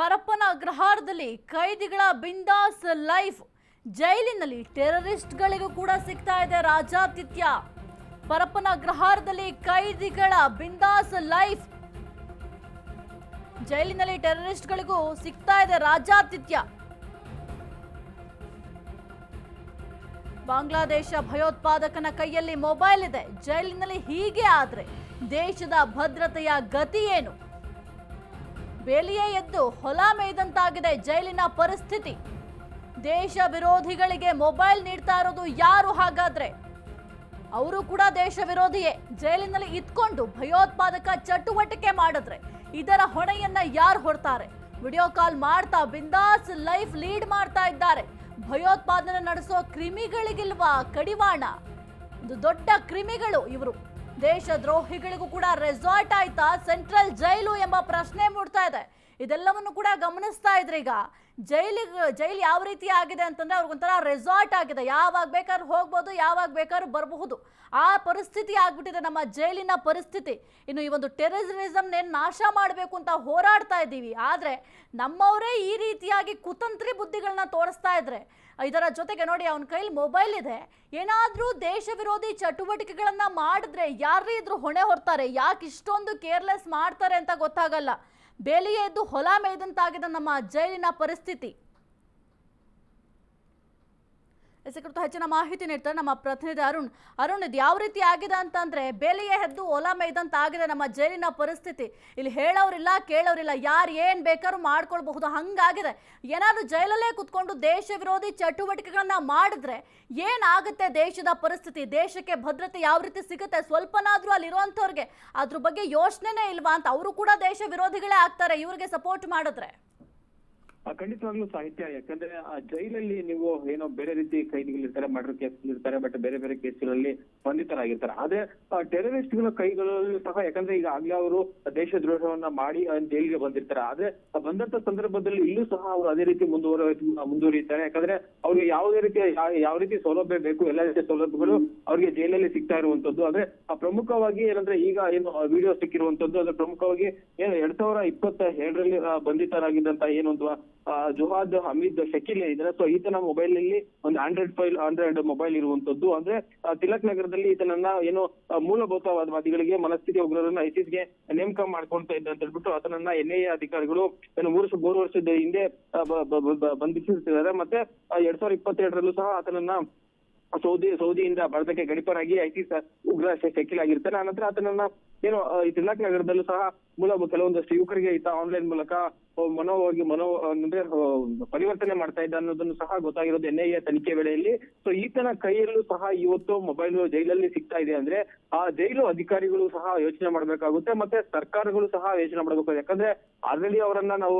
ಪರಪ್ಪನ ಅಗ್ರಹಾರದಲ್ಲಿ ಕೈದಿಗಳ ಬಿಂದಾಸ್ ಲೈಫ್. ಜೈಲಿನಲ್ಲಿ ಟೆರರಿಸ್ಟ್ಗಳಿಗೂ ಕೂಡ ಸಿಗ್ತಾ ಇದೆ ರಾಜಾತಿಥ್ಯ. ಪರಪ್ಪನ ಅಗ್ರಹಾರದಲ್ಲಿ ಕೈದಿಗಳ ಬಿಂದಾಸ್ ಲೈಫ್. ಜೈಲಿನಲ್ಲಿ ಟೆರರಿಸ್ಟ್ಗಳಿಗೂ ಸಿಗ್ತಾ ಇದೆ ರಾಜಾತಿಥ್ಯ. ಬಾಂಗ್ಲಾದೇಶ ಭಯೋತ್ಪಾದಕನ ಕೈಯಲ್ಲಿ ಮೊಬೈಲ್ ಇದೆ. ಜೈಲಿನಲ್ಲಿ ಹೀಗೆ ಆದ್ರೆ ದೇಶದ ಭದ್ರತೆಯ ಗತಿ ಏನು? ಬೇಲಿಯೇ ಎದ್ದು ಹೊಲ ಮೇಯ್ದಂತಾಗಿದೆ ಜೈಲಿನ ಪರಿಸ್ಥಿತಿ. ದೇಶ ವಿರೋಧಿಗಳಿಗೆ ಮೊಬೈಲ್ ನೀಡ್ತಾ ಇರೋದು ಯಾರು ಹಾಗಾದ್ರೆ? ಅವರು ಕೂಡ ದೇಶ ವಿರೋಧಿಯೇ. ಜೈಲಿನಲ್ಲಿ ಇದ್ಕೊಂಡು ಭಯೋತ್ಪಾದಕ ಚಟುವಟಿಕೆ ಮಾಡಿದ್ರೆ ಇದರ ಹೊಣೆಯನ್ನ ಯಾರು ಹೊಡ್ತಾರೆ? ವಿಡಿಯೋ ಕಾಲ್ ಮಾಡ್ತಾ ಬಿಂದಾಸ್ ಲೈಫ್ ಲೀಡ್ ಮಾಡ್ತಾ ಇದ್ದಾರೆ. ಭಯೋತ್ಪಾದನೆ ನಡೆಸೋ ಕ್ರಿಮಿಗಳಿಗಿಲ್ವಾ ಕಡಿವಾಣ? ಒಂದು ದೊಡ್ಡ ಕ್ರಿಮಿಗಳು ಇವರು. ದೇಶ ದ್ರೋಹಿಗಳಿಗೂ ಕೂಡ ರೆಸಾರ್ಟ್ ಆಯ್ತಾ? ಸೆಂಟ್ರಲ್ ಜೈಲು ಎಂಬ ಪ್ರಶ್ನೆ ಮೂಡ್ತಾ ಇದೆ. ಇದೆಲ್ಲವನ್ನು ಕೂಡ ಗಮನಿಸ್ತಾ ಇದ್ರೆ ಈಗ. ಜೈಲಿಗೆ, ಜೈಲು ಯಾವ ರೀತಿ ಆಗಿದೆ ಅಂತಂದ್ರೆ ಅವ್ರಿಗೊಂಥರ ರೆಸಾರ್ಟ್ ಆಗಿದೆ. ಯಾವಾಗ ಬೇಕಾದ್ರೂ ಹೋಗ್ಬೋದು, ಯಾವಾಗ ಬೇಕಾದ್ರೂ ಬರಬಹುದು. ಆ ಪರಿಸ್ಥಿತಿ ಆಗ್ಬಿಟ್ಟಿದೆ ನಮ್ಮ ಜೈಲಿನ ಪರಿಸ್ಥಿತಿ. ಇನ್ನು ಈ ಒಂದು ಟೆರರಿಸಮ್ನ ನಾಶ ಮಾಡಬೇಕು ಅಂತ ಹೋರಾಡ್ತಾ ಇದ್ದೀವಿ. ಆದರೆ ನಮ್ಮವರೇ ಈ ರೀತಿಯಾಗಿ ಕುತಂತ್ರಿ ಬುದ್ಧಿಗಳನ್ನ ತೋರಿಸ್ತಾ ಇದ್ರೆ, ಇದರ ಜೊತೆಗೆ ನೋಡಿ ಅವನ ಕೈಲಿ ಮೊಬೈಲ್ ಇದೆ. ಏನಾದರೂ ದೇಶ ವಿರೋಧಿ ಚಟುವಟಿಕೆಗಳನ್ನು ಮಾಡಿದ್ರೆ ಯಾರೇ ಇದ್ರೂ ಹೊಣೆ ಹೊರ್ತಾರೆ. ಯಾಕೆ ಇಷ್ಟೊಂದು ಕೇರ್ಲೆಸ್ ಮಾಡ್ತಾರೆ ಅಂತ ಗೊತ್ತಾಗಲ್ಲ. ಬೇಲಿಯೇ ಎದ್ದು ಹೊಲ ಮೇಯ್ದಂತಾಗಿದೆ ನಮ್ಮ ಜೈಲಿನ ಪರಿಸ್ಥಿತಿ. ಇದರ ಕುರಿತು ಹೆಚ್ಚಿನ ಮಾಹಿತಿ ನೀಡ್ತಾರೆ ನಮ್ಮ ಪ್ರತಿನಿಧಿ ಅರುಣ್. ಅರುಣ್, ಇದು ಯಾವ ರೀತಿ ಆಗಿದೆ ಅಂತಂದ್ರೆ ಬೇಲಿಯೇ ಹೆದ್ದು ಒಲ ಮೈದಂತ ಆಗಿದೆ ನಮ್ಮ ಜೈಲಿನ ಪರಿಸ್ಥಿತಿ. ಇಲ್ಲಿ ಹೇಳೋರಿಲ್ಲ, ಕೇಳೋರಿಲ್ಲ, ಯಾರು ಏನ್ ಬೇಕಾದ್ರೂ ಮಾಡ್ಕೊಳ್ಬಹುದು, ಹಂಗಾಗಿದೆ. ಏನಾದ್ರು ಜೈಲಲ್ಲೇ ಕುತ್ಕೊಂಡು ದೇಶ ವಿರೋಧಿ ಚಟುವಟಿಕೆಗಳನ್ನ ಮಾಡಿದ್ರೆ ಏನಾಗುತ್ತೆ ದೇಶದ ಪರಿಸ್ಥಿತಿ? ದೇಶಕ್ಕೆ ಭದ್ರತೆ ಯಾವ ರೀತಿ ಸಿಗುತ್ತೆ? ಸ್ವಲ್ಪನಾದ್ರೂ ಅಲ್ಲಿರುವಂಥವ್ರಿಗೆ ಅದ್ರ ಬಗ್ಗೆ ಯೋಚನೆನೇ ಇಲ್ವಾ ಅಂತ? ಅವರು ಕೂಡ ದೇಶ ವಿರೋಧಿಗಳೇ ಆಗ್ತಾರೆ, ಇವ್ರಿಗೆ ಸಪೋರ್ಟ್ ಮಾಡಿದ್ರೆ. ಖಂಡಿತವಾಗ್ಲೂ ಸಾಹಿತ್ಯ ಯಾಕಂದ್ರೆ ಆ ಜೈಲಲ್ಲಿ ನೀವು ಏನೋ ಬೇರೆ ರೀತಿ ಕೈದಿಗಳಿರ್ತಾರೆ ಮರ್ಡರ್ ಕೇಸ್ ಇರ್ತಾರೆ ಬಟ್ ಬೇರೆ ಬೇರೆ ಕೇಸ್ಗಳಲ್ಲಿ ಬಂಧಿತರಾಗಿರ್ತಾರೆ. ಆದ್ರೆ ಟೆರರಿಸ್ಟ್ಗಳ ಕೈಗಳಲ್ಲೂ ಸಹ ಯಾಕಂದ್ರೆ ಈಗ ಆಗ್ಲೇ ಅವರು ದೇಶದ್ರೋಹವನ್ನ ಮಾಡಿ ಜೈಲಿಗೆ ಬಂದಿರ್ತಾರೆ. ಆದ್ರೆ ಬಂದಂತ ಸಂದರ್ಭದಲ್ಲಿ ಇಲ್ಲೂ ಸಹ ಅವರು ಅದೇ ರೀತಿ ಮುಂದುವರ ಮುಂದುವರಿಯುತ್ತಾರೆ ಯಾಕಂದ್ರೆ ಅವ್ರಿಗೆ ಯಾವುದೇ ರೀತಿಯ ಯಾವ ರೀತಿ ಸೌಲಭ್ಯ ಬೇಕು ಎಲ್ಲ ರೀತಿಯ ಸೌಲಭ್ಯಗಳು ಅವ್ರಿಗೆ ಜೈಲಲ್ಲಿ ಸಿಗ್ತಾ ಇರುವಂತದ್ದು. ಆದ್ರೆ ಆ, ಪ್ರಮುಖವಾಗಿ ಏನಂದ್ರೆ ಈಗ ಏನು ವಿಡಿಯೋ ಸಿಕ್ಕಿರುವಂತದ್ದು ಅದ್ರ ಪ್ರಮುಖವಾಗಿ ಏನು ಎರಡ್ ಸಾವಿರ ಇಪ್ಪತ್ತ ಎರಡರಲ್ಲಿ ಬಂಧಿತರಾಗಿದ್ದಂತ ಏನು ಜುಹಾದ್ ಹಮೀದ್ ಶಕೀಲ್ ಏನಿದ್ರೆ ಸೊ ಈತನ ಮೊಬೈಲ್ನಲ್ಲಿ ಒಂದು ಆಂಡ್ರಾಯ್ಡ್ ಫೈಲ್ ಆಂಡ್ರಾಯ್ಡ್ ಮೊಬೈಲ್ ಇರುವಂತದ್ದು. ಅಂದ್ರೆ ತಿಲಕ್ ನಗರದಲ್ಲಿ ಈತನನ್ನ ಏನು ಮೂಲಭೂತವಾದವಾದಿಗಳಿಗೆ ಮನಸ್ಥಿತಿ ಉಗ್ರರನ್ನ ಐಸಿಸ್ಗೆ ನೇಮಕ ಮಾಡ್ಕೊಂತ ಇದ್ದ ಅಂತ ಹೇಳ್ಬಿಟ್ಟು ಆತನನ್ನ ಎ ಅಧಿಕಾರಿಗಳು ಏನು ಮೂರು ಮೂರು ವರ್ಷದ ಹಿಂದೆ ಬಂಧಿಸಿರ್ತಿದ್ದಾರೆ. ಮತ್ತೆ ಎರಡ್ ಸಾವಿರದ ಇಪ್ಪತ್ತೆರಡರಲ್ಲೂ ಸಹ ಆತನನ್ನ ಸೌದಿ, ಸೌದಿಯಿಂದ ಭಾರತಕ್ಕೆ ಗಡಿಪಾರಾಗಿ ಐಸಿಸ್ ಉಗ್ರ ಶಕೀಲ್ ಆಗಿರ್ತಾನೆ. ಆನಂತರ ಆತನನ್ನ ಏನು ಈ ತಿಲಕ್ ನಗರದಲ್ಲೂ ಸಹ ಮೂಲ ಕೆಲವೊಂದಷ್ಟು ಯುವಕರಿಗೆ ಈತ ಆನ್ಲೈನ್ ಮೂಲಕ ಮನೋವಾಗಿ ಮನೋ ಅಂದ್ರೆ ಪರಿವರ್ತನೆ ಮಾಡ್ತಾ ಇದ್ದ ಅನ್ನೋದನ್ನು ಸಹ ಗೊತ್ತಾಗಿರೋದು ಎನ್ ಐ ಎ ತನಿಖೆ ವೇಳೆಯಲ್ಲಿ. ಸೊ ಈತನ ಕೈಯಲ್ಲೂ ಸಹ ಇವತ್ತು ಮೊಬೈಲ್ ಜೈಲಲ್ಲಿ ಸಿಗ್ತಾ ಇದೆ ಅಂದ್ರೆ ಆ ಜೈಲು ಅಧಿಕಾರಿಗಳು ಸಹ ಯೋಚನೆ ಮಾಡ್ಬೇಕಾಗುತ್ತೆ ಮತ್ತೆ ಸರ್ಕಾರಗಳು ಸಹ ಯೋಚನೆ ಮಾಡ್ಬೇಕು ಯಾಕಂದ್ರೆ ಆಲ್ರೆಡಿ ಅವರನ್ನ ನಾವು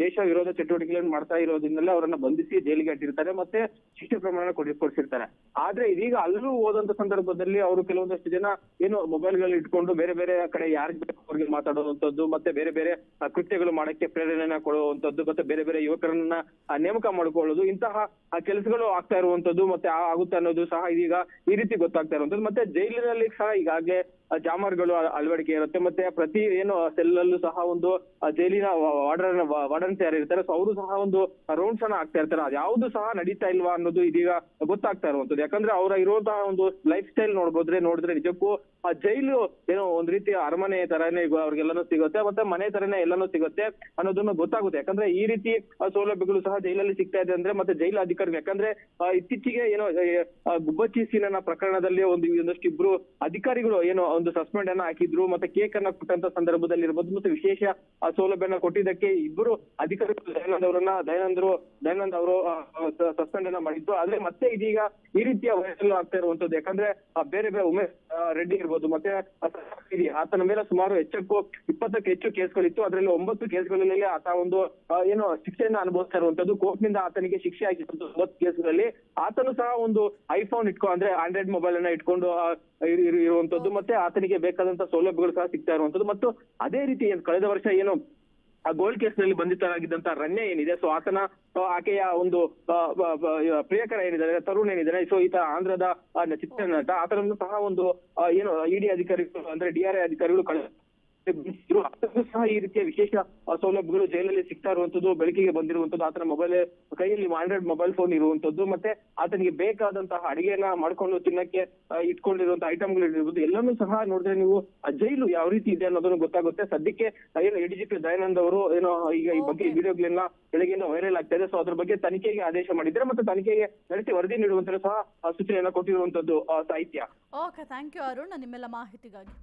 ದೇಶ ವಿರೋಧ ಚಟುವಟಿಕೆಗಳನ್ನು ಮಾಡ್ತಾ ಇರೋದ್ರಿಂದಲೇ ಅವರನ್ನ ಬಂಧಿಸಿ ಜೈಲಿಗೆ ಅಟ್ಟಿರ್ತಾರೆ ಮತ್ತೆ ಶಿಕ್ಷೆ ಪ್ರಮಾಣ ಕೊಡಿ ಕೊಡಿಸಿರ್ತಾರೆ. ಆದ್ರೆ ಇದೀಗ ಅಲ್ಲೂ ಹೋದಂತ ಸಂದರ್ಭದಲ್ಲಿ ಅವರು ಕೆಲವೊಂದಷ್ಟು ಜನ ಏನು ಮೊಬೈಲ್ಗಳು ಇಟ್ಕೊಂಡು ಬೇರೆ ಬೇರೆ ಕಡೆ ಯಾರಿಗೆ ಬೇಕು ಅವ್ರಿಗೆ ಮಾತಾಡುವಂತದ್ದು ಮತ್ತೆ ಬೇರೆ ಬೇರೆ ಆ, ಕೃತ್ಯಗಳು ಮಾಡಕ್ಕೆ ಪ್ರೇರಣೆನ ಕೊಡುವಂತದ್ದು ಮತ್ತೆ ಬೇರೆ ಬೇರೆ ಯುವಕರನ್ನ ನೇಮಕ ಮಾಡಿಕೊಳ್ಳೋದು, ಇಂತಹ ಕೆಲಸಗಳು ಆಗ್ತಾ ಇರುವಂತದ್ದು ಮತ್ತೆ ಆಗುತ್ತೆ ಅನ್ನೋದು ಸಹ ಇದೀಗ ಈ ರೀತಿ ಗೊತ್ತಾಗ್ತಾ ಇರುವಂತದ್ದು. ಮತ್ತೆ ಜೈಲಿನಲ್ಲಿ ಸಹ ಈಗಾಗಲೇ ಜಾಮರ್ಗಳು ಅಳ- ಅಳವಡಿಕೆ ಇರುತ್ತೆ. ಮತ್ತೆ ಪ್ರತಿ ಏನು ಸೆಲ್ ಅಲ್ಲೂ ಸಹ ಒಂದು ಜೈಲಿನ ವಾರ್ಡನ್ ವಾರ್ಡನ್ಸ್ ಯಾರು ಇರ್ತಾರೆ ಸೊ ಅವರು ಸಹ ಒಂದು ರೌಂಡ್ಸ್ ಅನ್ನ ಆಗ್ತಾ ಇರ್ತಾರೆ. ಅದ್ಯಾವುದು ಸಹ ನಡೀತಾ ಇಲ್ವಾ ಅನ್ನೋದು ಇದೀಗ ಗೊತ್ತಾಗ್ತಾ ಇರುವಂತದ್ದು ಯಾಕಂದ್ರೆ ಅವರ ಇರುವಂತಹ ಒಂದು ಲೈಫ್ ಸ್ಟೈಲ್ ನೋಡ್ಬೋದ್ರೆ, ನೋಡಿದ್ರೆ ನಿಜಕ್ಕೂ, ಆ, ಜೈಲು ಏನೋ ಒಂದ್ ರೀತಿಯ ಅರಮನೆ ತರನೇ ಅವ್ರಿಗೆಲ್ಲಾನು ಸಿಗುತ್ತೆ, ಮತ್ತೆ ಮನೆ ತರನೇ ಎಲ್ಲಾನು ಸಿಗುತ್ತೆ ಅನ್ನೋದನ್ನ ಗೊತ್ತಾಗುತ್ತೆ. ಯಾಕಂದ್ರೆ ಈ ರೀತಿ ಸೌಲಭ್ಯಗಳು ಸಹ ಜೈಲಲ್ಲಿ ಸಿಗ್ತಾ ಇದೆ ಅಂದ್ರೆ, ಮತ್ತೆ ಜೈಲು ಅಧಿಕಾರಿ ಯಾಕಂದ್ರೆ ಇತ್ತೀಚೆಗೆ ಏನೋ ಗುಬ್ಬಚ್ಚಿ ಸೀನನ ಪ್ರಕರಣದಲ್ಲಿ ಒಂದು, ಒಂದಷ್ಟು ಇಬ್ರು ಅಧಿಕಾರಿಗಳು ಏನೋ ಒಂದು ಸಸ್ಪೆಂಡ್ ಅನ್ನ ಹಾಕಿದ್ರು, ಮತ್ತೆ ಕೇಕ್ ಅನ್ನ ಕೊಟ್ಟಂತ ಸಂದರ್ಭದಲ್ಲಿ ಇರ್ಬೋದು, ಮತ್ತೆ ವಿಶೇಷ ಸೌಲಭ್ಯನ ಕೊಟ್ಟಿದ್ದಕ್ಕೆ ಇಬ್ಬರು ಅಧಿಕಾರಿಗಳು ದಯಾನಂದ್ ಅವರನ್ನ ದಯಾನಂದ್ರು ದಯಾನಂದ್ ಅವರು ಸಸ್ಪೆಂಡ್ ಅನ್ನ ಮಾಡಿದ್ದು. ಆದ್ರೆ ಮತ್ತೆ ಇದೀಗ ಈ ರೀತಿಯ ವೈರಲ್ ಆಗ್ತಾ ಇರುವಂತದ್ದು ಯಾಕಂದ್ರೆ ಬೇರೆ ಬೇರೆ ಉಮೇಶ್ ರೆಡ್ಡಿ ಇರ್ಬೋದು, ಮತ್ತೆ ಆತನ ಮೇಲೆ ಸುಮಾರು ಹೆಚ್ಚಕ್ಕೂ ಇಪ್ಪತ್ತಕ್ಕೆ ಹೆಚ್ಚು ಕೇಸ್ಗಳಿತ್ತು. ಅದರಲ್ಲಿ ಒಂಬತ್ತು ಕೇಸ್ಗಳಲ್ಲಿ ಆತ ಒಂದು ಏನು ಶಿಕ್ಷೆಯನ್ನ ಅನುಭವಿಸ್ತಾ ಇರುವಂತದ್ದು ಕೋರ್ಟ್ನಿಂದ ಆತನಿಗೆ ಶಿಕ್ಷೆ ಆಗಿರುವಂತ ಒಂಬತ್ತು ಕೇಸ್ಗಳಲ್ಲಿ. ಆತನು ಸಹ ಒಂದು ಐಫೋನ್ ಇಟ್ಕೊ, ಅಂದ್ರೆ ಆಂಡ್ರಾಯ್ಡ್ ಮೊಬೈಲ್ ಅನ್ನ ಇಟ್ಕೊಂಡು ಇರುವಂತದ್ದು ಮತ್ತೆ ಆತನಿಗೆ ಬೇಕಾದಂತಹ ಸೌಲಭ್ಯಗಳು ಸಹ ಸಿಗ್ತಾ ಇರುವಂತದ್ದು. ಮತ್ತು ಅದೇ ರೀತಿ ಕಳೆದ ವರ್ಷ ಏನು, ಆ ಗೋಲ್ಡ್ ಕೇಸ್ನಲ್ಲಿ ಬಂಧಿತರಾಗಿದ್ದಂತ ರನ್ಯ ಏನಿದೆ ಸೊ ಆತನ ಆಕೆಯ ಒಂದು ಪ್ರಿಯಕರ ಏನಿದ್ದಾರೆ, ತರುಣ್ ಏನಿದ್ದಾರೆ ಸೊ ಈತ ಆಂಧ್ರದ ಚಿತ್ರನಟ. ಆತನನ್ನು ಸಹ ಒಂದು ಏನು ಇಡಿ ಅಧಿಕಾರಿಗಳು, ಅಂದ್ರೆ ಡಿ ಆರ್ ಐ ಅಧಿಕಾರಿಗಳು ಕಳೆ ಇರು- ಆತನಿಗೂ ಸಹ ಈ ರೀತಿಯ ವಿಶೇಷ ಸೌಲಭ್ಯಗಳು ಜೈಲಲ್ಲಿ ಸಿಗ್ತಾ ಇರುವಂತದ್ದು ಬೆಳಕಿಗೆ ಬಂದಿರುವಂತದ್ದು ಆತನ ಮೊಬೈಲ್ ಕೈಯಲ್ಲಿ ಆಂಡ್ರಾಯ್ಡ್ ಮೊಬೈಲ್ ಫೋನ್ ಇರುವಂತದ್ದು ಮತ್ತೆ ಆತನಿಗೆ ಬೇಕಾದಂತಹ ಅಡಿಗೆನ ಮಾಡ್ಕೊಂಡು ತಿನ್ನಕ್ಕೆ ಇಟ್ಕೊಂಡಿರುವಂತಹ ಐಟಮ್ಗಳು ಇರ್ಬೋದು ಎಲ್ಲನೂ ಸಹ ನೋಡಿದ್ರೆ ನೀವು ಆ ಜೈಲು ಯಾವ ರೀತಿ ಇದೆ ಅನ್ನೋದನ್ನು ಗೊತ್ತಾಗುತ್ತೆ. ಸದ್ಯಕ್ಕೆ ಏನು ಎಡಿಜಿಪಿ ದಯಾನಂದ್ ಅವರು ಏನೋ ಈಗ ಈ ಬಗ್ಗೆ. ವಿಡಿಯೋಗಳೆಲ್ಲ ಬೆಳಗ್ಗೆಯಿಂದ ವೈರಲ್ ಆಗ್ತಾ ಇದೆ. ಸೊ ಅದ್ರ ಬಗ್ಗೆ ತನಿಖೆಗೆ ಆದೇಶ ಮಾಡಿದ್ರೆ ಮತ್ತೆ ತನಿಖೆಗೆ ನಡೆಸಿ ವರದಿ ನೀಡುವಂತ ಸಹ ಆ, ಸೂಚನೆಯನ್ನ ಕೊಟ್ಟಿರುವಂತದ್ದು ಆ, ಸಾಹಿತ್ಯ. ಓಕೆ ಥ್ಯಾಂಕ್ ಯು ಅರುಣ್ ನಿಮ್ಮೆಲ್ಲ ಮಾಹಿತಿಗಾಗಿ.